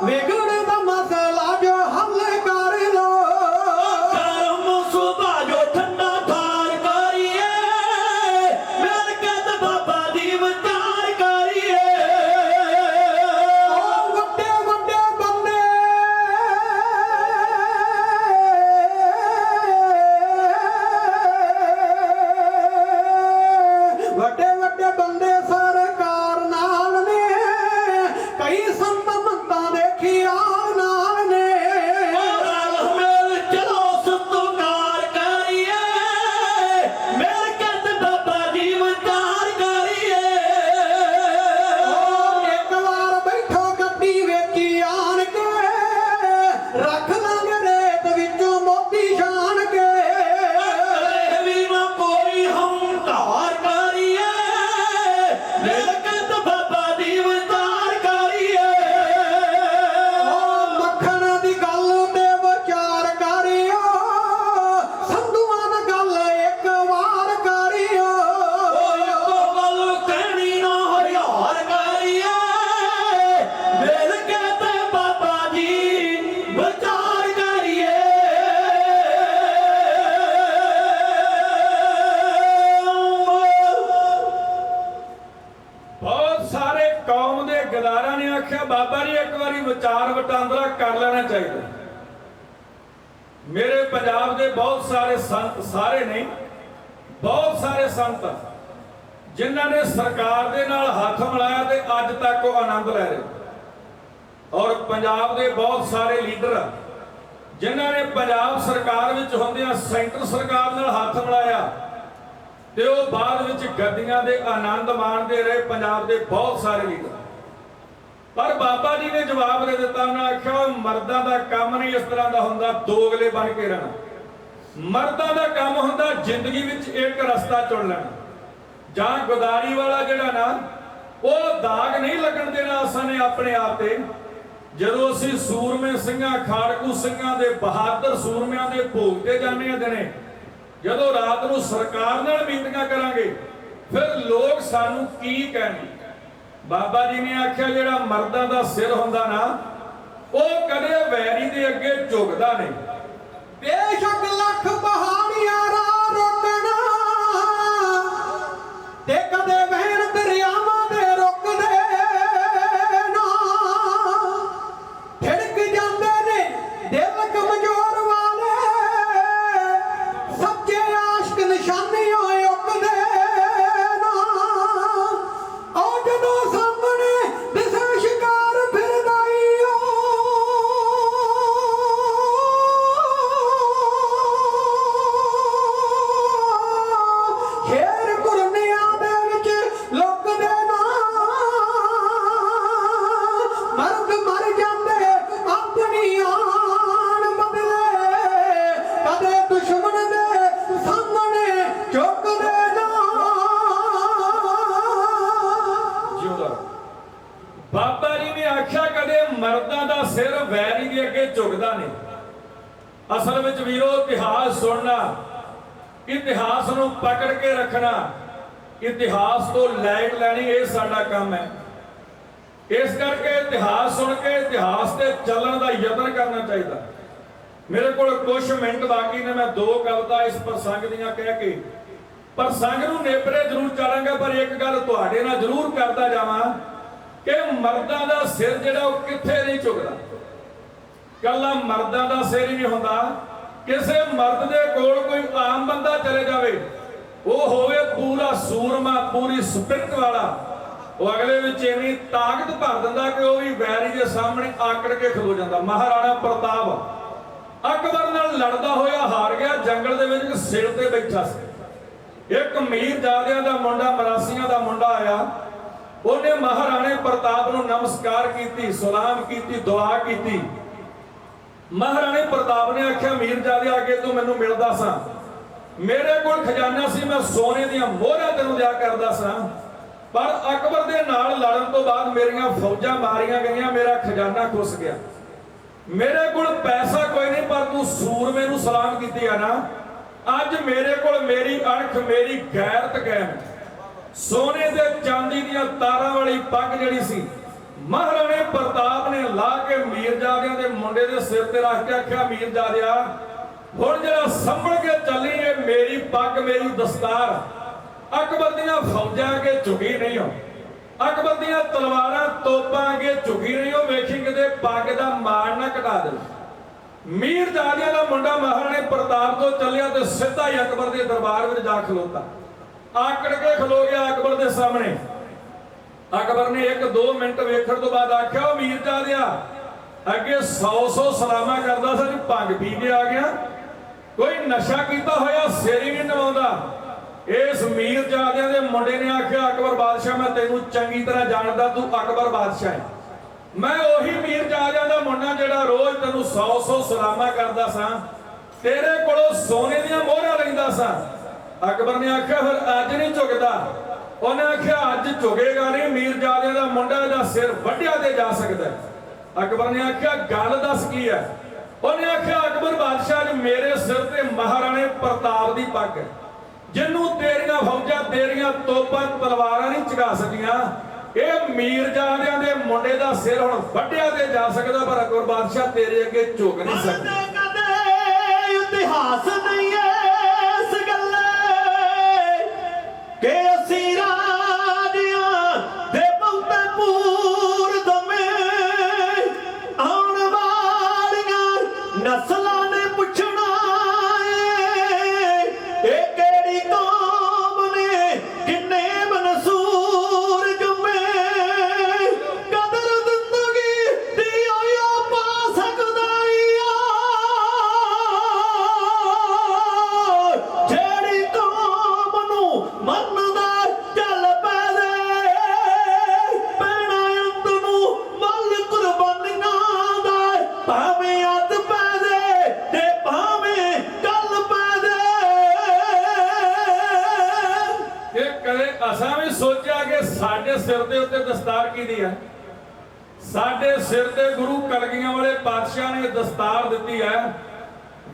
We're good. Punjab ਦੇ ਬਹੁਤ ਸਾਰੇ ਲੀਡਰ ਜਿਨ੍ਹਾਂ ਨੇ ਪੰਜਾਬ ਸਰਕਾਰ ਵਿੱਚ ਹੁੰਦਿਆਂ ਸੈਂਟਰ ਸਰਕਾਰ ਨਾਲ ਹੱਥ ਮਿਲਾਇਆ ਤੇ ਉਹ ਬਾਅਦ ਵਿੱਚ ਗੱਦੀਆਂ ਦੇ ਆਨੰਦ ਮਾਣਦੇ ਰਹੇ ਪੰਜਾਬ ਦੇ ਬਹੁਤ ਸਾਰੇ ਲੀਡਰ। ਪਰ ਬਾਬਾ ਜੀ ਨੇ ਜਵਾਬ ਦੇ ਦਿੱਤਾ, ਉਹਨਾਂ ਆਖਿਆ ਉਹ ਮਰਦਾਂ ਦਾ ਕੰਮ ਨਹੀਂ ਇਸ ਤਰ੍ਹਾਂ ਦਾ ਹੁੰਦਾ ਦੋਗਲੇ ਬਣ ਕੇ ਰਹਿਣਾ। ਮਰਦਾਂ ਦਾ ਕੰਮ ਹੁੰਦਾ ਜ਼ਿੰਦਗੀ ਵਿੱਚ ਇੱਕ ਰਸਤਾ ਚੁਣ ਲੈਣਾ। ਜਾਂ ਗੁਦਾਰੀ ਵਾਲਾ ਜਿਹੜਾ ਨਾ, ਉਹ ਦਾਗ ਨਹੀਂ ਲੱਗਣ ਦੇਣਾ ਅਸਾਂ ਨੇ ਆਪਣੇ ਆਪ ਤੇ। ਜਦੋਂ ਅਸੀਂ ਸੂਰਮੇ ਸਿੰਘਾਂ, ਖਾੜਕੂ ਸਿੰਘਾਂ ਦੇ ਬਹਾਦਰ ਸੂਰਮਿਆਂ ਦੇ ਭੋਗ ਤੇ ਜਾਂਦੇ ਆ ਦਿਨੇ, ਜਦੋਂ ਰਾਤ ਨੂੰ ਸਰਕਾਰ ਨਾਲ ਮੀਟਿੰਗਾਂ ਕਰਾਂਗੇ, ਫਿਰ ਲੋਕ ਸਾਨੂੰ ਕੀ ਕਹਿਣਗੇ? ਬਾਬਾ ਜੀ ਨੇ ਆਖਿਆ, ਜਿਹੜਾ ਮਰਦਾਂ ਦਾ ਸਿਰ ਹੁੰਦਾ ਨਾ, ਉਹ ਕਦੇ ਵੈਰੀ ਦੇ ਅੱਗੇ ਝੁਕਦਾ ਨਹੀਂ। ਬੇਸ਼ੱਕ ਲੱਖ ਪਹਾੜੀਆਂ ਮਰਦਾਂ ਦਾ ਸਿਰ ਵੈਰੀ ਦੇ ਅੱਗੇ ਝੁਕਦਾ ਨਹੀਂ। ਅਸਲ ਵਿੱਚ ਵੀਰੋ, ਇਤਿਹਾਸ ਸੁਣਨਾ, ਇਤਿਹਾਸ ਨੂੰ ਪਕੜ ਕੇ ਰੱਖਣਾ, ਇਤਿਹਾਸ ਤੋਂ ਲਾਈਟ ਲੈਣੀ ਇਹ ਸਾਡਾ ਕੰਮ ਹੈ। ਇਸ ਕਰਕੇ ਇਤਿਹਾਸ ਸੁਣ ਕੇ ਇਤਿਹਾਸ ਤੇ ਚੱਲਣ ਦਾ ਯਤਨ ਕਰਨਾ ਚਾਹੀਦਾ। ਮੇਰੇ ਕੋਲ ਕੁਝ ਮਿੰਟ ਬਾਕੀ ਨੇ, ਮੈਂ ਦੋ ਕਵਿਤਾ ਇਸ ਪ੍ਰਸੰਗ ਦੀਆਂ ਕਹਿ ਕੇ ਪ੍ਰਸੰਗ ਨੂੰ ਨੇਪਰੇ ਜ਼ਰੂਰ ਚਾਲਾਂਗਾ, ਪਰ ਇੱਕ ਗੱਲ ਤੁਹਾਡੇ ਨਾਲ ਜ਼ਰੂਰ ਕਰਦਾ ਜਾਵਾਂ। ਕਿ ਮਰਦਾਂ ਦਾ ਸਿਰ ਜਿਹੜਾ ਉਹ ਕਿੱਥੇ ਨਹੀਂ ਝੁਕਦਾ? ਕੱਲਾ ਮਰਦਾਂ ਦਾ ਸਿਰ ਹੀ ਨਹੀਂ ਹੁੰਦਾ। ਕਿਸੇ ਮਰਦ ਦੇ ਕੋਲ ਕੋਈ ਆਮ ਬੰਦਾ ਚਲੇ ਜਾਵੇ, ਉਹ ਹੋਵੇ ਪੂਰਾ ਸੂਰਮਾ, ਪੂਰੀ ਸਪਿਰਟ ਵਾਲਾ। ਉਹ ਅਗਲੇ ਵਿੱਚ ਇੰਨੀ ਤਾਕਤ ਭਰ ਦਿੰਦਾ ਕਿ ਉਹ ਵੀ ਵੈਰੀ ਦੇ ਸਾਹਮਣੇ ਆਕੜ ਕੇ ਖਲੋ ਜਾਂਦਾ। ਮਹਾਰਾਣਾ ਪ੍ਰਤਾਪ ਅਕਬਰ ਨਾਲ ਲੜਦਾ ਹੋਇਆ ਹਾਰ ਗਿਆ, ਜੰਗਲ ਦੇ ਵਿੱਚ ਸਿਰ ਤੇ ਬੈਠਾ ਸੀ। ਇੱਕ ਮੀਰ ਜਾਦਿਆਂ ਦਾ ਮੁੰਡਾ, ਮਰਾਸੀਆਂ ਦਾ ਮੁੰਡਾ ਆਇਆ। ਉਹਨੇ ਮਹਾਰਾਣੇ ਪ੍ਰਤਾਪ ਨੂੰ ਨਮਸਕਾਰ ਕੀਤੀ, ਸਲਾਮ ਕੀਤੀ, ਦੁਆ ਕੀਤੀ। ਮਹਾਰਾਣੇ ਪ੍ਰਤਾਪ ਨੇ ਆਖਿਆ ਮੀਰਜ਼ਾਦੇ ਅੱਗੇ ਤੂੰ ਮੈਨੂੰ ਮਿਲਦਾ ਸਾਂ। ਮੇਰੇ ਕੋਲ ਖਜ਼ਾਨਾ ਸੀ, ਮੈਂ ਸੋਨੇ ਦੀਆਂ ਮੋਹਰਾਂ ਤੈਨੂੰ ਦਿਆ ਕਰਦਾ ਸਾਂ। ਪਰ ਅਕਬਰ ਦੇ ਨਾਲ ਲੜਨ ਤੋਂ ਬਾਅਦ ਮੇਰੀਆਂ ਫੌਜਾਂ ਮਾਰੀਆਂ ਗਈਆਂ, ਮੇਰਾ ਖਜ਼ਾਨਾ ਖੁੱਸ ਗਿਆ। ਮੇਰੇ ਕੋਲ ਪੈਸਾ ਕੋਈ ਨਹੀਂ, ਪਰ ਤੂੰ ਸੂਰਮੇ ਨੂੰ ਸਲਾਮ ਕੀਤੀ ਆ ਨਾ। ਅੱਜ ਮੇਰੇ ਕੋਲ ਮੇਰੀ ਅਣਖ, ਮੇਰੀ ਗੈਰਤ ਕਾਇਮ ਸੋਨੇ ਤੇ ਚਾਂਦੀ ਦੀਆਂ ਤਾਰਾਂ ਵਾਲੀ ਪੱਗ ਜਿਹੜੀ ਸੀ, ਮਹਾਰਾਣੇ ਪ੍ਰਤਾਪ ਨੇ ਲਾ ਕੇ ਮੀਰਜ਼ਾਦਿਆਂ ਦੇ ਮੁੰਡੇ ਦੇ ਸਿਰ ਤੇ ਰੱਖ ਕੇ ਆਖਿਆ ਮੀਰਜ਼ਾਦਿਆ ਹੁਣ ਜਿਹੜਾ ਸੰਭਲ ਕੇ ਚੱਲੀ ਇਹ ਮੇਰੀ ਪੱਗ, ਮੇਰੀ ਦਸਤਾਰ, ਅਕਬਰ ਦੀਆਂ ਫੌਜਾਂ ਅੱਗੇ ਝੁਕੀ ਨਹੀਂ ਹੋ, ਅਕਬਰ ਦੀਆਂ ਤਲਵਾਰਾਂ ਤੋਪਾਂ ਅੱਗੇ ਝੁਕੀ ਨਹੀਂ ਹੋ, ਵੇਖੀ ਕਿਤੇ ਪੱਗ ਦਾ ਮਾਣ ਨਾ ਘਟਾ ਦੇ ਮੀਰਜ਼ਾਦਿਆਂ ਦਾ ਮੁੰਡਾ ਮਹਾਰਾਣੇ ਪ੍ਰਤਾਪ ਤੋਂ ਚੱਲਿਆ ਤੇ ਸਿੱਧਾ ਹੀ ਅਕਬਰ ਦੇ ਦਰਬਾਰ ਵਿੱਚ ਜਾ ਖਲੋਤਾ। ਆਕੜ ਕੇ ਖਲੋ ਗਿਆ ਅਕਬਰ ਦੇ ਸਾਹਮਣੇ। ਅਕਬਰ ਨੇ 1-2 ਮਿੰਟ ਵੇਖਣ ਤੋਂ ਬਾਅਦ ਆਖਿਆ, ਉਹ ਮੀਰਜ਼ਾਦਿਆ ਅੱਗੇ 100-100 ਸਲਾਮਾ ਕਰਦਾ ਸੀ, ਭੰਗ ਪੀ ਕੇ ਆ ਗਿਆ। ਕੋਈ ਨਸ਼ਾ ਕੀਤਾ ਹੋਇਆ, ਸਿਰ ਹੀ ਨਹੀਂ ਨਵਾਉਂਦਾ। ਇਸ ਮੀਰਜ਼ਾਦਿਆਂ ਦੇ ਮੁੰਡੇ ਨੇ ਆਖਿਆ, ਅਕਬਰ ਬਾਦਸ਼ਾਹ, ਮੈਂ ਤੈਨੂੰ ਚੰਗੀ ਤਰ੍ਹਾਂ ਜਾਣਦਾ, ਤੂੰ ਅਕਬਰ ਬਾਦਸ਼ਾਹ ਹੈ ਮੈਂ ਉਹੀ ਮੀਰਜ਼ਾਦਿਆਂ ਦਾ ਮੁੰਡਾ ਜਿਹੜਾ ਰੋਜ਼ ਤੈਨੂੰ 100-100 ਸਲਾਮਾ ਕਰਦਾ ਸਾਂ, ਤੇਰੇ ਕੋਲੋਂ ਸੋਨੇ ਦੀਆਂ ਮੋਹਰਾਂ ਲੈਂਦਾ ਸਾਂ। ਅਕਬਰ ਨੇ ਆਖਿਆ ਫਿਰ ਅੱਜ ਨਹੀਂ ਝੁਕਦਾ? ਉਹਨੇ ਆਖਿਆ ਅੱਜ ਝੁਕੇਗਾ ਨਹੀਂ ਮੀਰਜ਼ਾਦੇ ਦਾ ਮੁੰਡਾ ਇਹਦਾ ਸਿਰ ਵੱਢਿਆ ਤੇ ਜਾ ਸਕਦਾ। ਅਕਬਰ ਨੇ ਆਖਿਆ ਗੱਲ ਦੱਸ ਕੀ ਹੈ? ਉਹਨੇ ਆਖਿਆ ਅਕਬਰ ਬਾਦਸ਼ਾਹ ਨੇ ਮੇਰੇ ਸਿਰ ਤੇ ਮਹਾਰਾਣੇ ਪ੍ਰਤਾਪ ਦੀ ਪੱਗ ਹੈ। ਜਿਹਨੂੰ ਤੇਰੀਆਂ ਫੌਜਾਂ ਤੇਰੀਆਂ ਤੋਪਾਂ ਤਲਵਾਰਾਂ ਨਹੀਂ ਝੁਕਾ ਸਕੀਆਂ ਇਹ ਮੀਰਜ਼ਾਦਿਆਂ ਦੇ ਮੁੰਡੇ ਦਾ ਸਿਰ ਹੁਣ ਵੱਢਿਆ ਤੇ ਜਾ ਸਕਦਾ ਪਰ ਅਕਬਰ ਬਾਦਸ਼ਾਹ ਤੇਰੇ ਅੱਗੇ ਝੁਕ ਨਹੀਂ ਸਕਦਾ। ਕਦੇ ਕਦੇ ਇਤਿਹਾਸ ਨਹੀਂ ਕਿ ਸਾਡੇ ਸਿਰ ਦੇ ਉੱਤੇ ਦਸਤਾਰ ਕਿਹਦੀ ਹੈ ਸਾਡੇ ਸਿਰ ਤੇ ਗੁਰੂ ਕਲਗੀਆਂ ਵਾਲੇ ਪਾਤਸ਼ਾਹ ਨੇ ਦਸਤਾਰ ਦਿੱਤੀ ਹੈ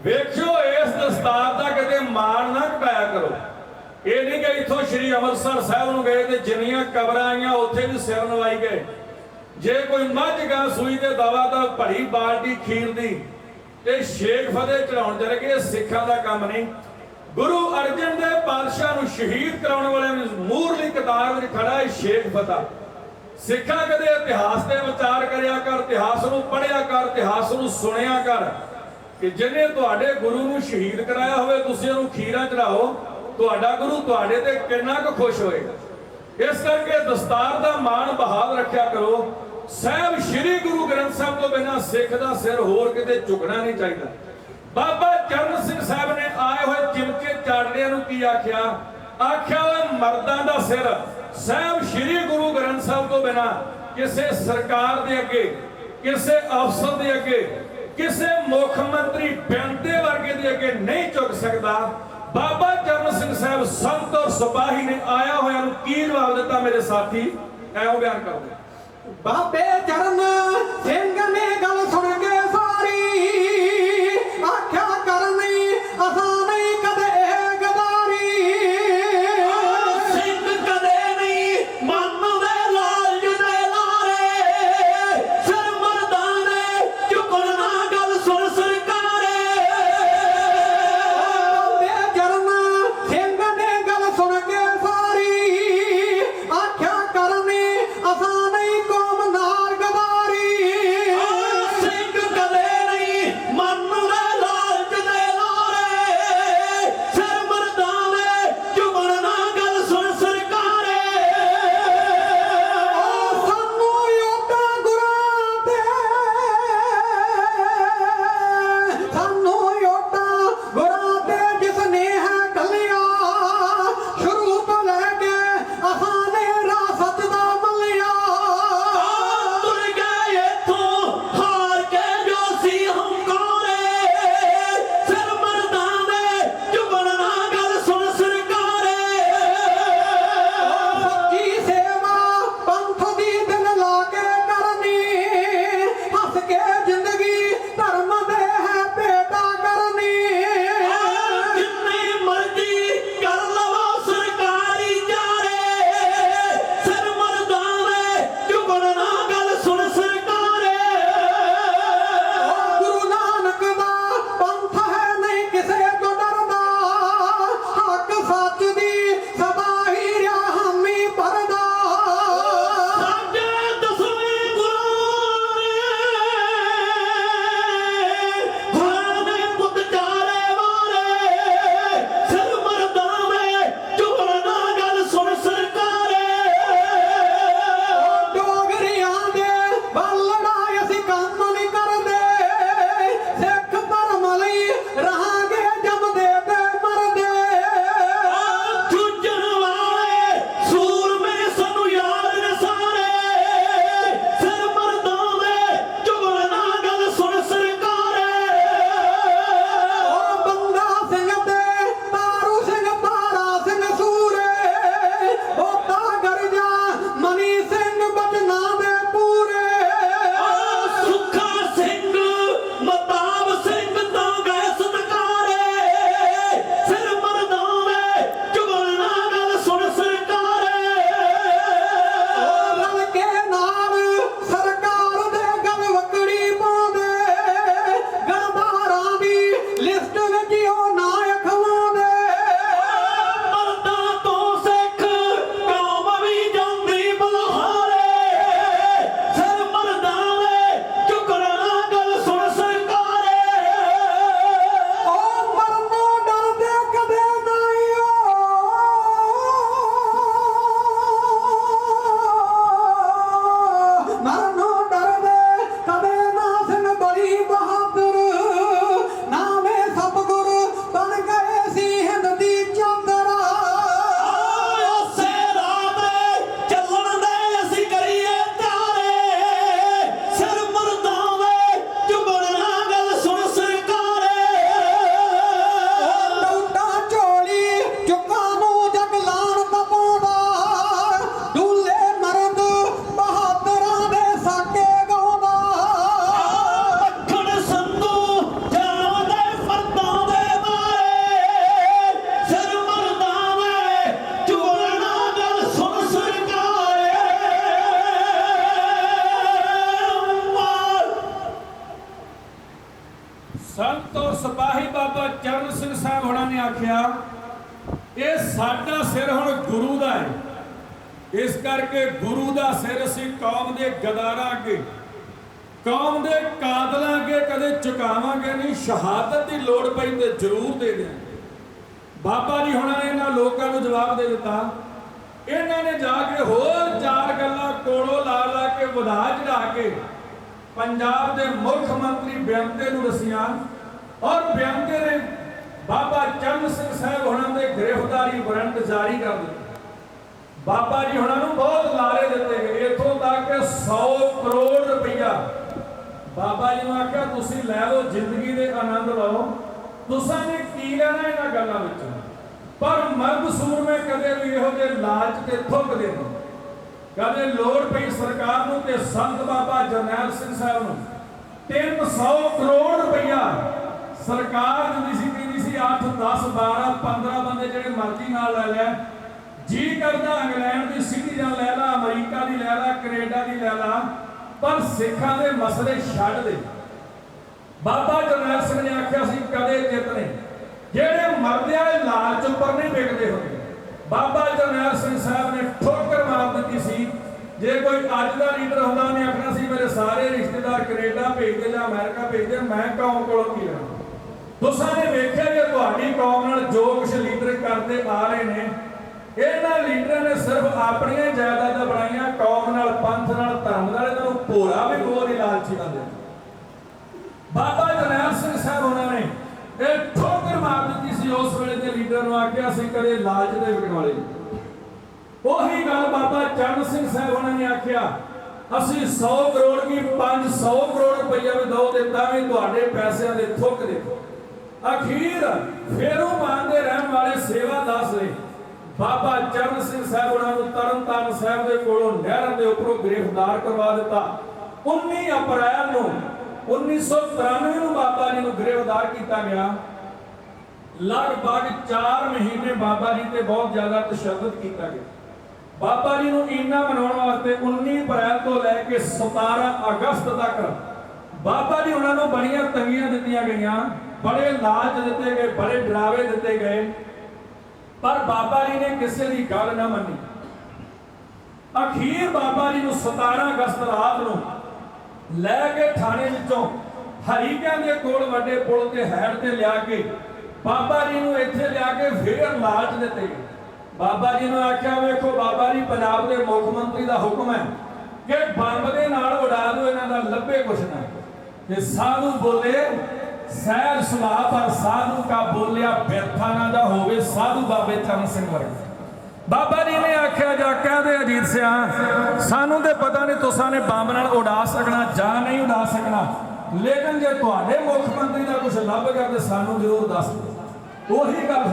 ਵੇਖਿਓ, ਇਸ ਦਸਤਾਰ ਦਾ ਕਿਤੇ ਮਾਣ ਨਾ ਘਟਾਇਆ ਕਰੋ। ਇਹ ਨਹੀਂ ਕਿ ਇੱਥੋਂ ਸ੍ਰੀ ਅੰਮ੍ਰਿਤਸਰ ਸਾਹਿਬ ਨੂੰ ਗਏ ਤੇ ਜਿੰਨੀਆਂ ਕਬਰਾਂ ਆਈਆਂ, ਉੱਥੇ ਵੀ ਸਿਰ ਨਵਾਈ ਗਏ। ਜੇ ਕੋਈ ਮੱਝ ਗਾਂ ਸੂਈ ਤੇ ਦਵਾ ਦਾ ਭਰੀ ਬਾਲਟੀ ਖੀਰ ਦੀ ਤੇ ਸ਼ੇਖ ਫਤਿਹ ਚੜਾਉਣ ਚਲੇ ਗਏ ਸਿੱਖਾਂ ਦਾ ਕੰਮ ਨਹੀਂ। ਗੁਰੂ ਅਰਜਨ ਦੇ ਪਾਤਸ਼ਾਹ ਨੂੰ ਸ਼ਹੀਦ ਕਰਾਉਣ ਵਾਲਿਆਂ ਦੀ ਮੂਹਰਲੀ ਕਤਾਰ ਵਿੱਚ ਖੜਾ ਹੈ ਸ਼ੇਖ ਫਤਿਹ। ਸਿੱਖਾਂ ਕਦੇ ਇਤਿਹਾਸ ਤੇ ਵਿਚਾਰ ਕਰਿਆ ਕਰ, ਇਤਿਹਾਸ ਨੂੰ ਪੜ੍ਹਿਆ ਕਰ, ਇਤਿਹਾਸ ਨੂੰ ਸੁਣਿਆ ਕਰ ਕਿ ਜਿਹਨੇ ਤੁਹਾਡੇ ਗੁਰੂ ਨੂੰ ਸ਼ਹੀਦ ਕਰਾਇਆ ਹੋਵੇ, ਤੁਸੀਂ ਉਹਨੂੰ ਖੀਰਾਂ ਚੜਾਓ ਤੁਹਾਡਾ ਗੁਰੂ ਤੁਹਾਡੇ ਤੇ ਕਿੰਨਾ ਕੁ ਖੁਸ਼ ਹੋਏਗਾ ਇਸ ਕਰਕੇ ਦਸਤਾਰ ਦਾ ਮਾਣ ਬਹਾਲ ਰੱਖਿਆ ਕਰੋ। ਸਾਹਿਬ ਸ੍ਰੀ ਗੁਰੂ ਗ੍ਰੰਥ ਸਾਹਿਬ ਤੋਂ ਬਿਨਾਂ ਸਿੱਖ ਦਾ ਸਿਰ ਹੋਰ ਕਿਤੇ ਝੁਕਣਾ ਨਹੀਂ ਚਾਹੀਦਾ। ਬਾਬਾ ਚਰਨ ਸਿੰਘ ਸਾਹਿਬ ਨੇ ਆਏ ਹੋਏ ਚਿਮਚੇ ਚਾੜਦਿਆਂ ਨੂੰ ਕੀ ਆਖਿਆ? ਆਖਿਆ, ਮਰਦਾਂ ਦਾ ਸਿਰ ਸਾਹਿਬ ਸ੍ਰੀ ਗੁਰੂ ਗ੍ਰੰਥ ਸਾਹਿਬ ਤੋਂ ਬਿਨਾ ਕਿਸੇ ਸਰਕਾਰ ਦੇ ਅੱਗੇ, ਕਿਸੇ ਅਫਸਰ ਦੇ ਅੱਗੇ, ਕਿਸੇ ਮੁੱਖ ਮੰਤਰੀ ਬੰਦੇ ਵਰਗੇ ਦੇ ਅੱਗੇ ਨਹੀਂ ਝੁਕ ਸਕਦਾ। ਬਾਬਾ ਚਰਨ ਸਿੰਘ ਸਾਹਿਬ ਸੰਤ ਔਰ ਸਿਪਾਹੀ ਨੇ ਆਇਆ ਹੋਇਆ ਨੂੰ ਕੀ ਜਵਾਬ ਦਿੱਤਾ ਮੇਰੇ ਸਾਥੀ? ਐਉਂ ਬਿਆਨ ਕਰਦੇ। ਬਾਬੇ ਚਰਨ ਸਿੰਘ ਨੇ ਗੱਲ ਸੁਣ ਕੇ ਬਾਬਾ ਸਿੰਘ ਸਾਹਿਬ ਹੁਣਾਂ ਦੇ ਗ੍ਰਿਫਤਾਰੀ ਵਾਰੰਟ ਜਾਰੀ ਕਰ ਦਿੱਤਾ। ਬਾਬਾ ਜੀ ਹੁਣਾਂ ਨੂੰ ਬਹੁਤ ਲਾਰੇ ਦਿੱਤੇ ਗਏ। ਇਥੋਂ ਤੱਕ ਕਿ 100 ਕਰੋੜ ਰੁਪਈਆ। ਬਾਬਾ ਜੀ ਨੂੰ ਆਖਿਆ, ਤੁਸੀਂ ਲੈ ਲਓ ਜ਼ਿੰਦਗੀ ਦੇ ਆਨੰਦ ਲਓ। ਤੁਸਾਂ ਨੇ ਕੀ ਲੈਣਾ ਇਹਨਾਂ ਗੱਲਾਂ ਵਿੱਚ? ਪਰ ਮਰਦ ਸੂਰਮੇ ਕਦੇ ਵੀ ਇਹੋ ਜਿਹੇ ਲਾਲਚ ਤੇ ਥੁੱਕਦੇ ਨਹੀਂ। ਕਦੇ ਲੋੜ ਪਈ ਸਰਕਾਰ ਨੂੰ ਤੇ ਸੰਤ ਬਾਬਾ ਜਰਨੈਲ ਸਿੰਘ ਸਾਹਿਬ ਨੂੰ। 300 ਕਰੋੜ ਰੁਪਈਆ ਸਰਕਾਰ ਦਿੰਦੀ ਸੀ ਕਹਿੰਦੀ ਸੀ 8 10 12 15 ਬੰਦੇ ਜਿਹੜੇ ਮਰਜ਼ੀ ਨਾਲ ਲੈ ਲੈ। ਜੀ ਕਰਦਾ ਇੰਗਲੈਂਡ ਦੀ ਸਿਟੀਜ਼ਨ ਲੈ ਲਾ, ਅਮਰੀਕਾ ਦੀ ਲੈ ਲਾ, ਕੈਨੇਡਾ ਦੀ ਲੈ ਲਾ, ਪਰ ਸਿੱਖਾਂ ਦੇ ਮਸਲੇ ਛੱਡ ਦੇ। ਬਾਬਾ ਜਰਨੈਲ ਸਿੰਘ ਨੇ ਆਖਿਆ ਸੀ, ਕਦੇ ਜਿੱਤ ਨਹੀਂ। ਜਿਹੜੇ ਮਰਦੇ ਵਾਲੇ ਲਾਲਚ ਉੱਪਰ ਨਹੀਂ ਵਿਕਦੇ ਹੁੰਦੇ। ਬਾਬਾ ਜਰਨੈਲ ਸਿੰਘ ਸਾਹਿਬ ਨੇ ਠੋਕਰ ਮਾਰ ਦਿੱਤੀ ਸੀ। ਜੇ ਕੋਈ ਅੱਜ ਦਾ ਲੀਡਰ ਹੁੰਦਾ, ਉਹਨੇ ਆਖਣਾ ਸੀ, ਮੇਰੇ ਸਾਰੇ ਰਿਸ਼ਤੇਦਾਰ ਕੈਨੇਡਾ ਭੇਜਦੇ ਜਾਂ ਅਮਰੀਕਾ ਭੇਜਦੇ ਮੈਂ ਕੌਮ ਕੋਲੋਂ ਕੀ ਲੈਣਾ? ਤੁਸਾਂ ਨੇ ਵੇਖਿਆ ਕਿ ਤੁਹਾਡੀ ਕੌਮ ਨਾਲ ਜੋ ਕੁਝ ਲੀਡਰ ਕਰਦੇ ਆ ਰਹੇ ਨੇ, ਇਹਨਾਂ ਲੀਡਰਾਂ ਨੇ ਸਿਰਫ ਆਪਣੀਆਂ ਜਾਇਦਾਦਾਂ ਬਣਾਈਆਂ, ਕੌਮ ਨਾਲ, ਪੰਥ ਨਾਲ, ਧਰਮ ਨਾਲ, ਇਹਨਾਂ ਨੂੰ ਭੋਰਾ ਵੀ ਕੋਈ ਨਹੀਂ ਲਾਲਚੀ ਬੰਦੇ ਬਾਬਾ ਜਰਨੈਲ ਸਿੰਘ ਸਾਹਿਬ ਉਹਨਾਂ ਨੇ ਇਹ ਠੋਕਰ ਮਾਰ ਦਿੱਤੀ ਸੀ, ਉਸ ਵੇਲੇ ਦੇ ਲੀਡਰ ਨੂੰ ਆਖਿਆ ਸੀ ਕਦੇ ਲਾਲਚ ਦੇ ਵਿਕਣ ਉਹੀ ਗੱਲ ਬਾਬਾ ਚਰਨ ਸਿੰਘ ਸਾਹਿਬ ਉਹਨਾਂ ਨੇ ਆਖਿਆ, ਅਸੀਂ 100 ਕਰੋੜ ਕੀ 500 ਕਰੋੜ ਰੁਪਈਆ ਵੀ ਦੋ ਦਿੱਤਾ ਵੀ ਤੁਹਾਡੇ ਪੈਸਿਆਂ ਦੇ ਥੁੱਕ ਦੇ। ਅਖੀਰ ਫੇਰੋਂ ਮਾਨ ਦੇ ਰਹਿਣ ਵਾਲੇ ਸੇਵਾ ਦਾਸ ਨੇ ਬਾਬਾ ਚਰਨ ਸਿੰਘ ਸਾਹਿਬ ਉਹਨਾਂ ਨੂੰ ਤਰਨਤਾਰਨ ਸਾਹਿਬ ਦੇ ਕੋਲੋਂ ਨਹਿਰ ਦੇ ਉੱਪਰੋਂ ਗ੍ਰਿਫਤਾਰ ਕਰਵਾ ਦਿੱਤਾ। 19 ਅਪ੍ਰੈਲ ਨੂੰ 1993 ਨੂੰ ਬਾਬਾ ਜੀ ਨੂੰ ਗ੍ਰਿਫਤਾਰ ਕੀਤਾ ਗਿਆ। ਲਗਭਗ 4 ਮਹੀਨੇ ਬਾਬਾ ਜੀ ਤੇ ਬਹੁਤ ਜ਼ਿਆਦਾ ਤਸ਼ੱਦਦ ਕੀਤਾ ਗਿਆ। ਬਾਬਾ ਜੀ ਨੂੰ ਇੰਨਾ ਮਨਾਉਣ ਵਾਸਤੇ 19 ਅਪ੍ਰੈਲ ਤੋਂ ਲੈ ਕੇ 17 ਅਗਸਤ ਤੱਕ ਬਾਬਾ ਜੀ ਉਹਨਾਂ ਨੂੰ ਬੜੀਆਂ ਤੰਗੀਆਂ ਦਿੱਤੀਆਂ ਗਈਆਂ। ਬੜੇ ਲਾਲਚ ਦਿੱਤੇ ਗਏ, ਬੜੇ ਡਰਾਵੇ ਦਿੱਤੇ ਗਏ, ਪਰ ਬਾਬਾ ਜੀ ਨੇ ਕਿਸੇ ਦੀ ਗੱਲ ਨਾ ਮੰਨੀ। ਅਖੀਰ ਬਾਬਾ ਜੀ ਨੂੰ 17 ਅਗਸਤ ਰਾਤ ਨੂੰ ਲੈ ਕੇ ਥਾਣੇ ਵਿੱਚੋਂ ਹਰੀਕਿਆਂ ਦੇ ਕੋਲ ਵੱਡੇ ਪੁਲ ਤੇ ਹੈਡ ਤੇ ਲਿਆ ਕੇ ਬਾਬਾ ਜੀ ਨੂੰ ਇੱਥੇ ਲਿਆ ਕੇ ਫੇਰ ਲਾਲਚ ਦਿੱਤੇ ਗਏ। ਬਾਬਾ ਜੀ ਨੂੰ ਆਖਿਆ, ਵੇਖੋ ਬਾਬਾ ਜੀ, ਪੰਜਾਬ ਦੇ ਮੁੱਖ ਮੰਤਰੀ ਦਾ ਹੁਕਮ ਹੈ ਕਿ ਬੰਬ ਦੇ ਨਾਲ ਉਡਾ ਦਿਓ, ਇਹਨਾਂ ਦਾ ਲੱਭੇ ਕੁਛ ਨਾ। ਤੇ ਸਾਧੂ ਬੋਲੇ ਸਹਿਜ ਸੁਭਾਅ, ਪਰ ਸਾਧੂ ਕਾ ਬੋਲਿਆ ਬਿਰਥਾ ਨਾ ਦਾ ਹੋਵੇ, ਸਾਧੂ ਬਾਬੇ ਚਰਨ ਸਿੰਘ ਵਰਗੇ। ਬਾਬਾ ਜੀ ਨੇ ਆਖਿਆ, ਜਾ ਕਹਦੇ ਅਜੀਤ ਸਿਆ, ਸਾਨੂੰ ਤੇ ਪਤਾ ਨਹੀਂ ਤੁਸਾਂ ਨੇ ਬੰਬ ਨਾਲ ਉਡਾ ਸਕਣਾ ਜਾਂ ਨਹੀਂ ਉਡਾ ਸਕਣਾ। ਲੇਕਿਨ ਜੇ ਤੁਹਾਡੇ ਮੁੱਖ ਮੰਤਰੀ ਦਾ ਕੁਝ ਲੱਭ ਗਿਆ ਤੇ ਸਾਨੂੰ ਜ਼ਰੂਰ ਦੱਸ ਦਿਓ। ਉਹੀ ਗੱਲ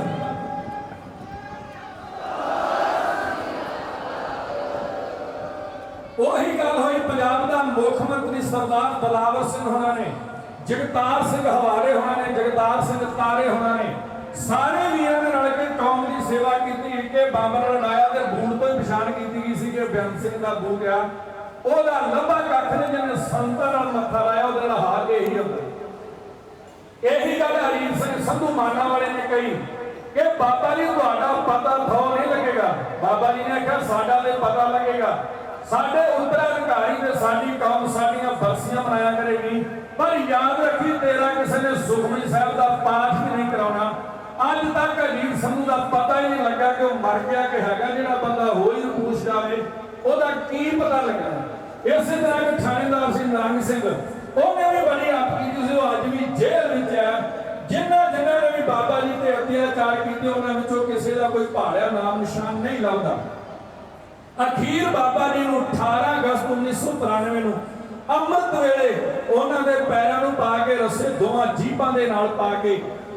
ਉਹੀ ਗੱਲ ਹੋਈ ਪੰਜਾਬ ਦਾ ਮੁੱਖ ਮੰਤਰੀ ਸਰਦਾਰ ਦਲਾਵਰ ਸਿੰਘ ਹੋਣਾ ਨੇ। ਜਗਤਾਰ ਸਿੰਘ ਹਵਾਰੇ ਹੋਣਾ ਨੇ, ਜਗਤਾਰ ਸਿੰਘ ਤਾਰੇ ਹੋਣਾ ਨੇ, ਸਾਰੇ ਵੀਰਾਂ ਨੇ ਰਲ ਕੇ ਕੌਮ ਦੀ ਸੇਵਾ ਕੀਤੀ ਕਿ ਬੰਬ ਲੜਾਇਆ ਤੇ ਬੂੰਦ ਤੋਂ ਹੀ ਪਛਾਣ ਕੀਤੀ ਗਈ ਸੀ ਕਿ ਬੇਅੰਤ ਸਿੰਘ ਦਾ ਬੂੰਦ ਆ। ਉਹਦਾ ਲੰਬਾ ਕੱਖ ਨੇ ਜਿਹਨੇ ਸੰਤਾਂ ਨਾਲ ਮੱਥਾ ਲਾਇਆ, ਉਹਦੇ ਨਾਲ ਹਾਰ ਕੇ ਹੀ ਹੁੰਦਾ। ਇਹੀ ਗੱਲ ਹਰੀਤ ਸਿੰਘ ਸੰਧੂ ਮਾਨਾ ਵਾਲੇ ਨੇ ਕਹੀ ਕਿ ਬਾਬਾ ਜੀ, ਤੁਹਾਡਾ ਪਤਾ ਥੋ ਨਹੀਂ ਲੱਗੇਗਾ। ਬਾਬਾ ਜੀ ਨੇ ਆਖਿਆ ਸਾਡਾ ਤੇ ਪਤਾ ਲੱਗੇਗਾ। ਸਾਡੇ ਉੱਤਰਾਧਿਕਾਰੀ ਤੇ ਸਾਡੀ ਕੌਮ, ਸਾਡੀਆਂ ਬਰਸੀਆਂ ਮਨਾਇਆ ਕਰੇਗੀ। ਪਰ ਯਾਦ ਰੱਖੀ ਤੇਰਾ ਕਿਸੇ ਨੇ ਸੁਖਮਨੀ ਸਾਹਿਬ ਦਾ ਪਾਠ ਵੀ ਨਹੀਂ ਕਰਾਉਣਾ। ਅੱਜ ਤੱਕ ਅਜੀਤ ਸੰਧੂ ਦਾ ਪਤਾ ਹੀ ਨਹੀਂ ਲੱਗਾ ਕਿ ਉਹ ਮਰ ਗਿਆ ਕਿ ਹੈਗਾ, ਜਿਹੜਾ ਬੰਦਾ ਹੋਈ ਨੂੰ ਜਾਵੇ, ਉਹਦਾ ਕੀ ਪਤਾ ਲੱਗਾ। ਇਸੇ ਤਰ੍ਹਾਂ ਕਿ ਥਾਣੇਦਾਰ ਸੀ ਨਾਰੰਗ ਸਿੰਘ। ਉਹਨੇ ਵੀ ਬੜੀ ਆਪ ਕੀਤੀ ਉਹ ਅੱਜ ਵੀ ਜੇਲ੍ਹ ਵਿੱਚ ਹੈ। ਜਿਨ੍ਹਾਂ ਜਿਨ੍ਹਾਂ ਨੇ ਵੀ ਬਾਬਾ ਜੀ ਤੇ ਅਤਿਆਚਾਰ ਕੀਤੇ, ਉਹਨਾਂ ਵਿੱਚੋਂ ਕਿਸੇ ਦਾ ਕੋਈ ਭਾਲਿਆ ਨਾਮ ਨਿਸ਼ਾਨ ਨਹੀਂ ਲੱਭਦਾ। ਅਖੀਰ ਬਾਬਾ ਜੀ ਨੂੰ 18 ਅਗਸਤ 1993 ਨੂੰ ਅੰਮ੍ਰਿਤ ਵੇਲੇ ਉਹਨਾਂ ਦੇ ਪੈਰਾਂ ਨੂੰ ਪਾ ਕੇ ਰੱਸੇ ਦੋਵਾਂ ਜੀਪਾਂ ਦੇ ਨਾਲ ਪਾ ਕੇ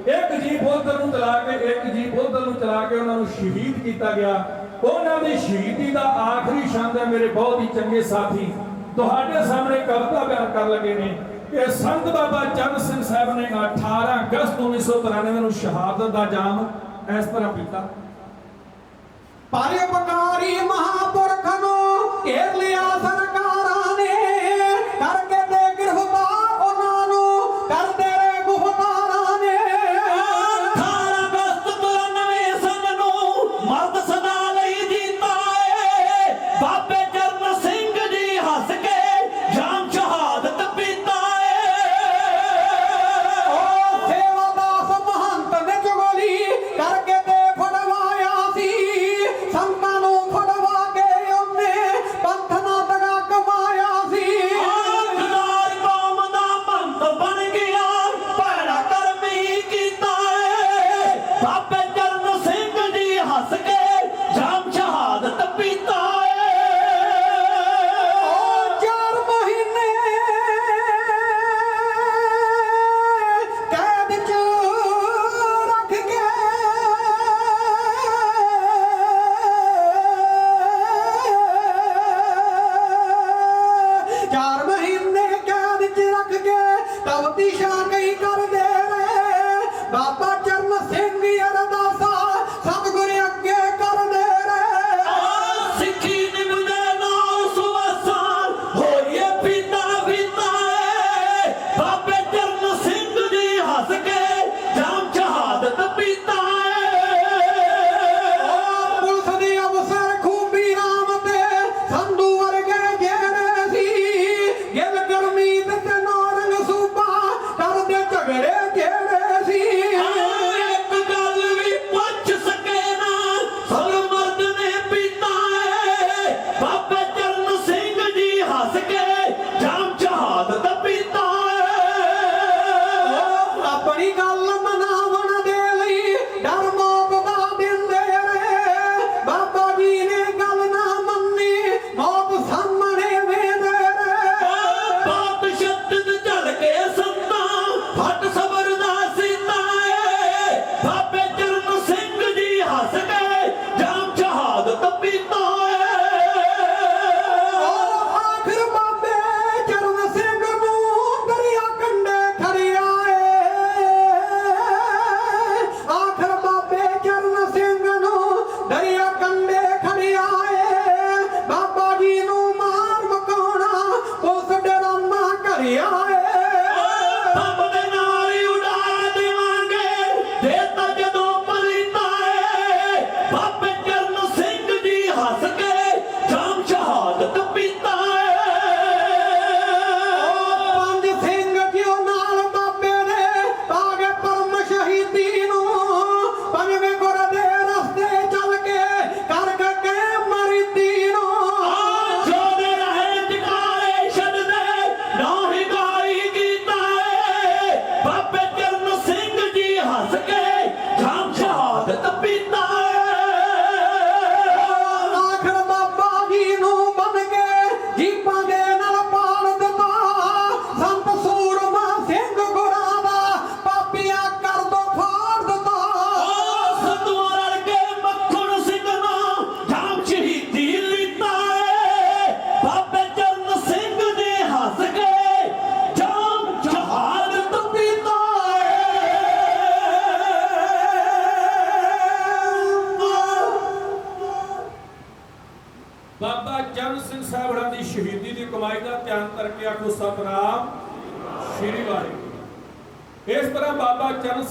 ਇੱਕ ਜੀਪ ਉਧਰ ਨੂੰ ਚਲਾ ਕੇ, ਇੱਕ ਜੀਪ ਉਧਰ ਨੂੰ ਚਲਾ ਕੇ ਉਹਨਾਂ ਨੂੰ ਸ਼ਹੀਦ ਕੀਤਾ ਗਿਆ। ਉਹਨਾਂ ਦੀ ਸ਼ਹੀਦੀ ਦਾ ਆਖਰੀ ਸ਼ੰਦ ਹੈ ਮੇਰੇ ਬਹੁਤ ਹੀ ਚੰਗੇ ਸਾਥੀ। ਤੁਹਾਡੇ ਸਾਹਮਣੇ ਕਵਿਤਾ ਬਿਆਨ ਕਰਨ ਲੱਗੇ ਨੇ ਕਿ ਸੰਤ ਬਾਬਾ ਚੰਦ ਸਿੰਘ ਸਾਹਿਬ ਨੇ 18 ਅਗਸਤ 1993 ਨੂੰ ਸ਼ਹਾਦਤ ਦਾ ਜਾਮ ਇਸ ਤਰ੍ਹਾਂ ਪੀਤਾ। ਪਰਉਪਕਾਰੀ ਮਹਾਪੁਰਖ ਨੂੰ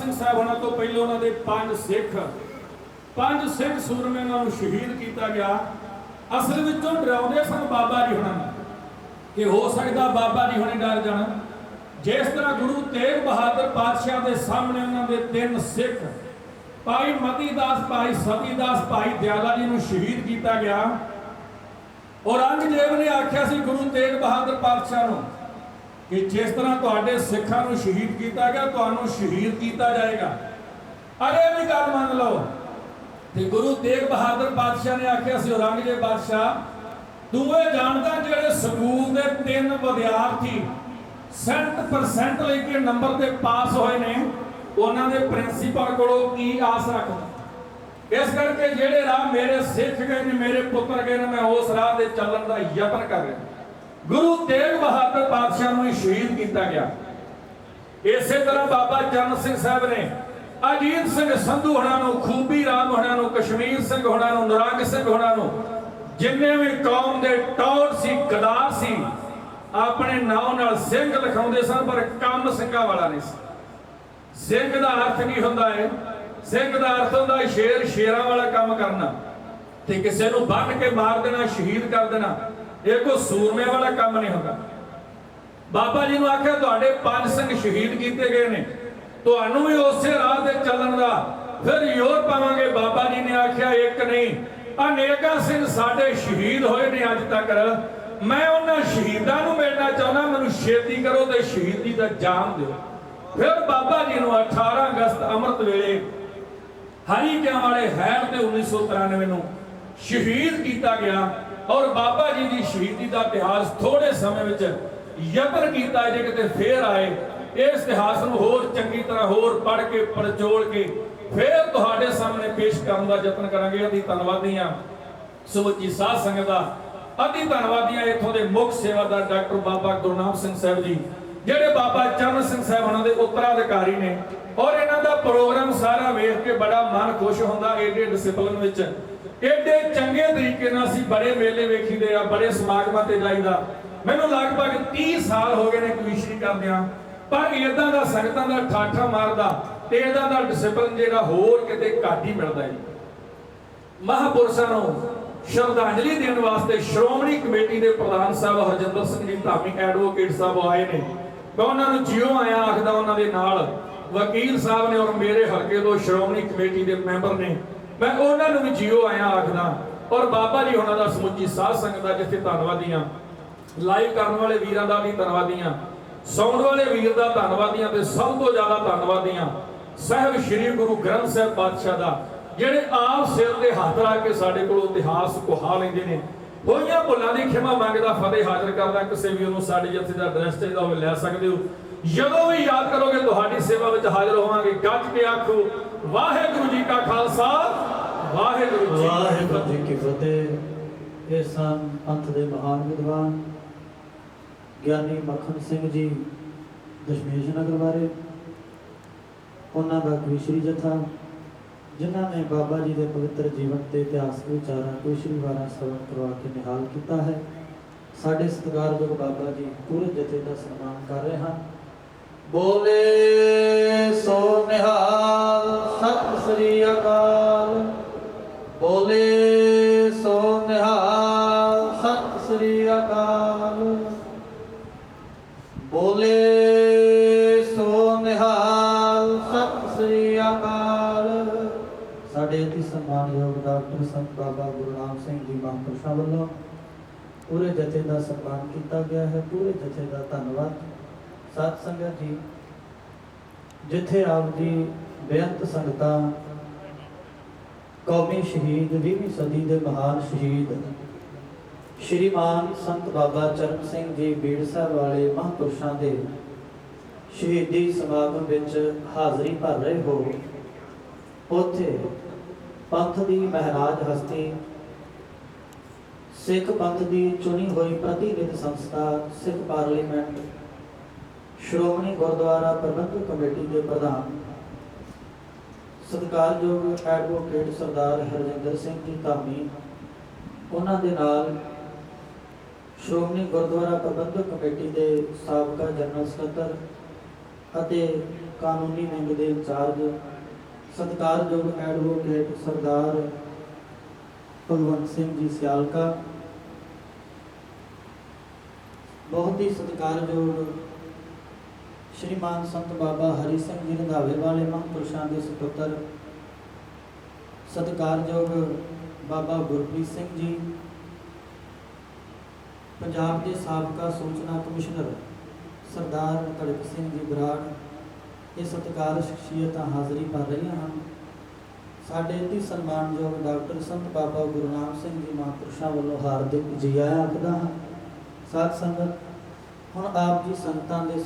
ਸਿੰਘ ਸਾਹਿਬਾਂ ਤੋਂ ਪਹਿਲਾਂ ਉਹਨਾਂ ਦੇ ਪੰਜ ਸਿੱਖ ਪੰਜ ਸਿੱਖ ਸੂਰਮਿਆਂ ਨੂੰ ਸ਼ਹੀਦ ਕੀਤਾ ਗਿਆ। ਅਸਲ ਵਿੱਚੋਂ ਡਰਾਉਂਦੇ ਸਨ ਬਾਬਾ ਜੀ ਹੁਣਾਂ ਨੂੰ ਕਿ ਹੋ ਸਕਦਾ ਬਾਬਾ ਜੀ ਹੁਣੇ ਡਰ ਜਾਣ। ਜਿਸ ਤਰ੍ਹਾਂ ਗੁਰੂ ਤੇਗ ਬਹਾਦਰ ਪਾਤਸ਼ਾਹ ਦੇ ਸਾਹਮਣੇ ਉਹਨਾਂ ਦੇ ਤਿੰਨ ਸਿੱਖ, ਭਾਈ ਮਤੀ ਦਾਸ ਭਾਈ ਸਤੀ ਦਾਸ ਭਾਈ ਦਿਆਲਾ ਜੀ ਨੂੰ ਸ਼ਹੀਦ ਕੀਤਾ ਗਿਆ। ਔਰੰਗਜ਼ੇਬ ਨੇ ਆਖਿਆ ਸੀ ਗੁਰੂ ਤੇਗ ਬਹਾਦਰ ਪਾਤਸ਼ਾਹ ਨੂੰ ਕਿ ਜਿਸ ਤਰ੍ਹਾਂ ਤੁਹਾਡੇ ਸਿੱਖਾਂ ਨੂੰ ਸ਼ਹੀਦ ਕੀਤਾ ਗਿਆ, ਤੁਹਾਨੂੰ ਸ਼ਹੀਦ ਕੀਤਾ ਜਾਏਗਾ। ਅਰੇ ਵੀ ਗੱਲ ਮੰਨ ਲਓ। ਤੇ ਗੁਰੂ ਤੇਗ ਬਹਾਦਰ ਪਾਤਸ਼ਾਹ ਨੇ ਆਖਿਆ ਸੀ, ਔਰੰਗਜ਼ੇਬ ਬਾਦਸ਼ਾਹ ਤੂੰ ਇਹ ਜਾਣਦਾ ਜਿਹੜੇ ਸਕੂਲ ਦੇ ਤਿੰਨ ਵਿਦਿਆਰਥੀ 100% ਲੈ ਕੇ ਨੰਬਰ ਤੇ ਪਾਸ ਹੋਏ ਨੇ, ਉਹਨਾਂ ਦੇ ਪ੍ਰਿੰਸੀਪਲ ਕੋਲੋਂ ਕੀ ਆਸ ਰੱਖਦਾ? ਇਸ ਕਰਕੇ ਜਿਹੜੇ ਰਾਹ ਮੇਰੇ ਸਿੱਖ ਗਏ ਨੇ, ਮੇਰੇ ਪੁੱਤਰ ਗਏ ਨੇ, ਮੈਂ ਉਸ ਰਾਹ ਤੇ ਚੱਲਣ ਦਾ ਯਤਨ ਕਰ ਰਿਹਾ। ਗੁਰੂ ਤੇਗ ਬਹਾਦਰ ਪਾਤਸ਼ਾਹ ਨੂੰ ਸ਼ਹੀਦ ਕੀਤਾ ਗਿਆ। ਇਸੇ ਤਰ੍ਹਾਂ ਬਾਬਾ ਚਰਨ ਸਿੰਘ ਸਾਹਿਬ ਨੇ ਅਜੀਤ ਸਿੰਘ ਸੰਧੂ ਹੁਣਾਂ ਨੂੰ, ਖੂਬੀ ਰਾਮ ਹੁਣਾਂ ਨੂੰ, ਕਸ਼ਮੀਰ ਸਿੰਘ ਹੁਣਾਂ ਨੂੰ, ਨਰੰਗ ਸਿੰਘ ਹੁਣਾਂ ਨੂੰ, ਜਿੰਨੇ ਵੀ ਕੌਮ ਦੇ ਟੌਰ ਸੀ, ਗਦਾਰ ਸੀ, ਆਪਣੇ ਨਾਂ ਨਾਲ ਸਿੰਘ ਲਿਖਾਉਂਦੇ ਸਨ, ਪਰ ਕੰਮ ਸਿੰਘਾਂ ਵਾਲਾ ਨਹੀਂ ਸੀ। ਸਿੰਘ ਦਾ ਅਰਥ ਕੀ ਹੁੰਦਾ ਹੈ ਸਿੰਘ ਦਾ ਅਰਥ ਹੁੰਦਾ ਹੈ ਸ਼ੇਰ ਸ਼ੇਰਾਂ ਵਾਲਾ ਕੰਮ ਕਰਨਾ। ਤੇ ਕਿਸੇ ਨੂੰ ਬੰਨ ਕੇ ਮਾਰ ਦੇਣਾ, ਸ਼ਹੀਦ ਕਰ ਦੇਣਾ। ਇਹ ਕੋਈ ਸੂਰਮੇ ਵਾਲਾ ਕੰਮ ਨਹੀਂ ਹੁੰਦਾ। ਬਾਬਾ ਜੀ ਨੂੰ ਆਖਿਆ, ਤੁਹਾਡੇ ਪੰਜ ਸਿੰਘ ਸ਼ਹੀਦ ਕੀਤੇ ਗਏ ਨੇ। ਤੁਹਾਨੂੰ ਵੀ ਉਸੇ ਰਾਹ ਤੇ ਚੱਲਣ ਦਾ ਫਿਰ ਯੋਰ ਪਾਵਾਂਗੇ। ਬਾਬਾ ਜੀ ਨੇ ਆਖਿਆ, ਇੱਕ ਨਹੀਂ, ਅਨੇਕਾਂ ਸਿੰਘ ਸਾਡੇ ਸ਼ਹੀਦ ਹੋਏ ਨੇ ਅੱਜ ਤੱਕ। ਮੈਂ ਉਹਨਾਂ ਸ਼ਹੀਦਾਂ ਨੂੰ ਮਿਲਣਾ ਚਾਹੁੰਦਾ, ਮੈਨੂੰ ਛੇਤੀ ਕਰੋ ਤੇ ਸ਼ਹੀਦੀ ਦਾ ਜਾਮ ਦਿਓ। ਫਿਰ ਬਾਬਾ ਜੀ ਨੂੰ 18 ਅਗਸਤ ਅੰਮ੍ਰਿਤ ਵੇਲੇ ਹਰੀ ਕਿਆਂ ਵਾਲੇ ਹੈਰ ਤੇ 1993 ਨੂੰ ਸ਼ਹੀਦ ਕੀਤਾ ਗਿਆ। ਔਰ ਬਾਬਾ ਜੀ ਦੀ ਸ਼ਹੀਦੀ ਦਾ ਇਤਿਹਾਸ ਥੋੜੇ ਸਮੇਂ ਵਿੱਚ ਯਤਨ ਕੀਤਾ ਜੇ ਕਿਤੇ ਫੇਰ ਆਏ ਇਸ ਇਤਿਹਾਸ ਨੂੰ ਹੋਰ ਚੰਗੀ ਤਰ੍ਹਾਂ ਹੋਰ ਪੜ੍ਹ ਕੇ, ਪੜਚੋਲ ਕੇ ਫੇਰ ਤੁਹਾਡੇ ਸਾਹਮਣੇ ਪੇਸ਼ ਕਰਨ ਦਾ ਯਤਨ ਕਰਾਂਗੇ। ਅਸੀਂ ਧੰਨਵਾਦੀ ਹਾਂ ਸਮੁੱਚੀ ਸਾਧ ਸੰਗਤ ਦਾ ਅਤੀ ਧੰਨਵਾਦੀ ਹਾਂ ਇੱਥੋਂ ਦੇ ਮੁੱਖ ਸੇਵਾਦਾਰ ਡਾਕਟਰ ਬਾਬਾ ਗੁਰਨਾਮ ਸਿੰਘ ਸਾਹਿਬ ਜੀ, ਜਿਹੜੇ ਬਾਬਾ ਚਰਨ ਸਿੰਘ ਸਾਹਿਬ ਉਹਨਾਂ ਦੇ ਉੱਤਰਾਧਿਕਾਰੀ ਨੇ। ਔਰ ਇਹਨਾਂ ਦਾ ਪ੍ਰੋਗਰਾਮ ਸਾਰਾ ਵੇਖ ਕੇ ਬੜਾ ਮਨ ਖੁਸ਼ ਹੁੰਦਾ, ਏਡੇ ਡਿਸਪਲਿਨ ਵਿੱਚ ਏਡੇ ਚੰਗੇ ਤਰੀਕੇ ਨਾਲ ਅਸੀਂ ਬੜੇ ਮੇਲੇ ਵੇਖੀਦੇ ਆ, ਬੜੇ ਸਮਾਗਮਾਂ ਤੇ ਜਾਈਦਾ। ਮੈਨੂੰ ਲਗਭਗ 30 ਸਾਲ ਹੋ ਗਏ ਨੇ ਕਵੀਸ਼ਰੀ ਕਰਦਿਆਂ ਪਰ ਇਦਾਂ ਦਾ ਸੰਗਤਾਂ ਦਾ ਠਾਠਾ ਮਾਰਦਾ ਤੇ ਇਦਾਂ ਦਾ ਡਿਸਪਲਿਨ ਜਿਹੜਾ ਹੋਰ ਕਿਤੇ ਘੱਟ ਹੀ ਮਿਲਦਾ ਹੈ ਮਹਾਪੁਰਸ਼ਾਂ ਨੂੰ ਸ਼ਰਧਾਂਜਲੀ ਦੇਣ ਵਾਸਤੇ ਸ਼੍ਰੋਮਣੀ ਕਮੇਟੀ ਦੇ ਪ੍ਰਧਾਨ ਸਾਹਿਬ ਹਰਜਿੰਦਰ ਸਿੰਘ ਜੀ, ਧਾਮੀ ਐਡਵੋਕੇਟ ਸਾਹਿਬ ਆਏ ਨੇ। ਮੈਂ ਉਹਨਾਂ ਨੂੰ ਜਿਉ ਆਇਆ ਆਖਦਾ ਉਹਨਾਂ ਦੇ ਨਾਲ। ਵਕੀਲ ਸਾਹਿਬ ਨੇ ਔਰ ਮੇਰੇ ਹਲਕੇ ਤੋਂ ਸ਼੍ਰੋਮਣੀ ਕਮੇਟੀ ਦੇ ਮੈਂਬਰ ਨੇ। ਮੈਂ ਉਹਨਾਂ ਨੂੰ ਵੀ ਜਿਉ ਆਇਆ ਆਖਦਾ ਔਰ ਬਾਬਾ ਜੀ ਉਹਨਾਂ ਦਾ ਸਮੁੱਚੀ ਸਾਧ ਸੰਗਤ ਦਾ ਜਿੱਥੇ ਧੰਨਵਾਦੀ ਹਾਂ। ਲਾਈਵ ਕਰਨ ਵਾਲੇ ਵੀਰਾਂ ਦਾ ਵੀ ਧੰਨਵਾਦੀ ਹਾਂ। ਸੌਣ ਵਾਲੇ ਵੀਰ ਦਾ ਧੰਨਵਾਦੀ ਹਾਂ ਤੇ ਸਭ ਤੋਂ ਜ਼ਿਆਦਾ ਧੰਨਵਾਦੀ ਹਾਂ ਸਾਹਿਬ ਸ੍ਰੀ ਗੁਰੂ ਗ੍ਰੰਥ ਸਾਹਿਬ ਪਾਤਸ਼ਾਹ ਦਾ, ਜਿਹੜੇ ਆਪ ਸਿਰ ਤੇ ਹੱਥ ਰੱਖ ਕੇ ਸਾਡੇ ਕੋਲ ਇਤਿਹਾਸ ਕੁਹਾ ਲੈਂਦੇ ਨੇ। ਹੋਈਆਂ ਭੁੱਲਾਂ ਦੀ ਖਿਮਾ ਮੰਗਦਾ ਫਤਿਹ ਹਾਜ਼ਰ ਕਰਦਾ, ਕਿਸੇ ਵੀ ਉਹਨੂੰ ਸਾਡੇ ਜਥੇ ਦਾ ਐਡਰੈਸ ਚਾਹੀਦਾ ਹੋਵੇ ਲੈ ਸਕਦੇ ਹੋ। ਜਦੋਂ ਵੀ ਯਾਦ ਕਰੋਗੇ ਤੁਹਾਡੀ ਸੇਵਾ ਵਿੱਚ ਹਾਜ਼ਰ ਹੋਵਾਂਗੇ। ਗੱਜ ਕੇ ਆਖੋ, ਵਾਹਿਗੁਰੂ ਜੀ ਕਾ ਖਾਲਸਾ। ਵਾਹਿਗੁਰੂ ਜੀ ਵਾਹਿਗੁਰੂ ਜੀ ਕੀ ਫਤਿਹ। ਇਹ ਸਨ ਪੰਥ ਦੇ ਮਹਾਨ ਵਿਦਵਾਨ ਗਿਆਨੀ ਮੱਖਣ ਸਿੰਘ ਜੀ ਦਸ਼ਮੇਸ਼ ਨਗਰ ਬਾਰੇ। ਉਹਨਾਂ ਦਾ ਕਵਿਸ਼ਰੀ ਜਥਾ ਜਿਨ੍ਹਾਂ ਨੇ ਬਾਬਾ ਜੀ ਦੇ ਪਵਿੱਤਰ ਜੀਵਨ ਤੇ ਇਤਿਹਾਸਕ ਵਿਚਾਰਾਂ ਕਵਿਸ਼ਰੀ ਵਾਰਾਂ ਸਰਵਣ ਕਰਵਾ ਕੇ ਨਿਹਾਲ ਕੀਤਾ ਹੈ। ਸਾਡੇ ਸਤਿਕਾਰਯੋਗ ਬਾਬਾ ਜੀ ਪੂਰੇ ਜਥੇ ਦਾ ਸਨਮਾਨ ਕਰ ਰਹੇ ਹਨ। ਬੋਲੇ ਸੋ ਨਿਹਾਲ ਸਤਿ ਸ੍ਰੀ ਅਕਾਲ। ਬੋਲੇ ਸੋ ਨਿਹਾਲ, ਸਤਿ ਸ੍ਰੀ ਅਕਾਲ। ਬੋਲੇ ਸੋ ਨਿਹਾਲ, ਸਤਿ ਸ੍ਰੀ ਅਕਾਲ। ਸਾਡੇ ਅਤੀ ਸਨਮਾਨਯੋਗ ਡਾਕਟਰ ਸੰਤ ਬਾਬਾ ਗੁਰਨਾਮ ਸਿੰਘ ਜੀ ਮਹਾਂਪੁਰਸ਼ਾਂ ਵੱਲੋਂ ਪੂਰੇ ਜਥੇ ਦਾ ਸਨਮਾਨ ਕੀਤਾ ਗਿਆ ਹੈ, ਪੂਰੇ ਜਥੇ ਦਾ ਧੰਨਵਾਦ। ਸਤ ਸੰਗਤ ਜੀ, ਜਿੱਥੇ ਆਪ ਦੀ ਬੇਅੰਤ ਸੰਗਤਾਂ ਕੌਮੀ ਸ਼ਹੀਦ 20ਵੀਂ ਸਦੀ ਦੇ ਮਹਾਨ ਸ਼ਹੀਦ ਸ਼੍ਰੀਮਾਨ ਸੰਤ ਬਾਬਾ ਚਰਨ ਸਿੰਘ ਜੀ ਬੀੜਸਾ ਵਾਲੇ ਮਹਾਂਪੁਰਸ਼ਾਂ ਦੇ ਸ਼ਹੀਦੀ ਸਮਾਗਮ ਵਿੱਚ ਹਾਜ਼ਰੀ ਭਰ ਰਹੇ ਹੋ। ਉੱਥੇ ਪੰਥ ਦੀ ਮਹਾਰਾਜ ਹਸਤੀ, ਸਿੱਖ ਪੰਥ ਦੀ ਚੁਣੀ ਹੋਈ ਪ੍ਰਤੀਨਿਧ ਸੰਸਥਾ, ਸਿੱਖ ਪਾਰਲੀਮੈਂਟ, ਸ਼੍ਰੋਮਣੀ ਗੁਰਦੁਆਰਾ ਪ੍ਰਬੰਧਕ ਕਮੇਟੀ ਦੇ ਪ੍ਰਧਾਨ ਸਤਿਕਾਰਯੋਗ ਐਡਵੋਕੇਟ ਸਰਦਾਰ ਹਰਜਿੰਦਰ ਸਿੰਘ ਜੀ ਧਾਮੀ, ਉਹਨਾਂ ਦੇ ਨਾਲ ਸ਼੍ਰੋਮਣੀ ਗੁਰਦੁਆਰਾ ਪ੍ਰਬੰਧਕ ਕਮੇਟੀ ਦੇ ਸਾਬਕਾ ਜਨਰਲ ਸਕੱਤਰ ਅਤੇ ਕਾਨੂੰਨੀ ਵਿੰਗ ਦੇ ਇੰਚਾਰਜ, ਸਤਿਕਾਰਯੋਗ ਐਡਵੋਕੇਟ ਸਰਦਾਰ ਭਗਵੰਤ ਸਿੰਘ ਜੀ ਸਿਆਲਕਾ, ਬਹੁਤ ਹੀ ਸਤਿਕਾਰਯੋਗ ਸ਼੍ਰੀਮਾਨ ਸੰਤ ਬਾਬਾ ਹਰੀ ਸਿੰਘ ਜੀ ਰੰਧਾਵੇ ਵਾਲੇ ਮਹਾਂਪੁਰਸ਼ਾਂ ਦੇ ਸੁਪੁੱਤਰ, ਸਤਿਕਾਰਯੋਗ ਬਾਬਾ ਗੁਰਪ੍ਰੀਤ ਸਿੰਘ ਜੀ, ਪੰਜਾਬ ਦੇ ਸਾਬਕਾ ਸੂਚਨਾ ਕਮਿਸ਼ਨਰ ਸਰਦਾਰ ਕੜਕ ਸਿੰਘ ਜੀ ਬਰਾੜ, ਇਹ ਸਤਿਕਾਰ ਸ਼ਖਸੀਅਤਾਂ ਹਾਜ਼ਰੀ ਭਰ ਰਹੀਆਂ ਹਨ। ਸਾਡੇ ਅਤੀ ਸਨਮਾਨਯੋਗ ਡਾਕਟਰ ਸੰਤ ਬਾਬਾ ਗੁਰਨਾਮ ਸਿੰਘ ਜੀ ਮਹਾਂਪੁਰਸ਼ਾਂ ਵੱਲੋਂ ਹਾਰਦਿਕ ਜੀ ਆਇਆਂ ਆਖਦਾ ਹਾਂ। ਸਾਧ ਸੰਗਤ, ਹੁਣ ਆਪ ਜੀ ਸੰਗਤਾਂ ਦੇ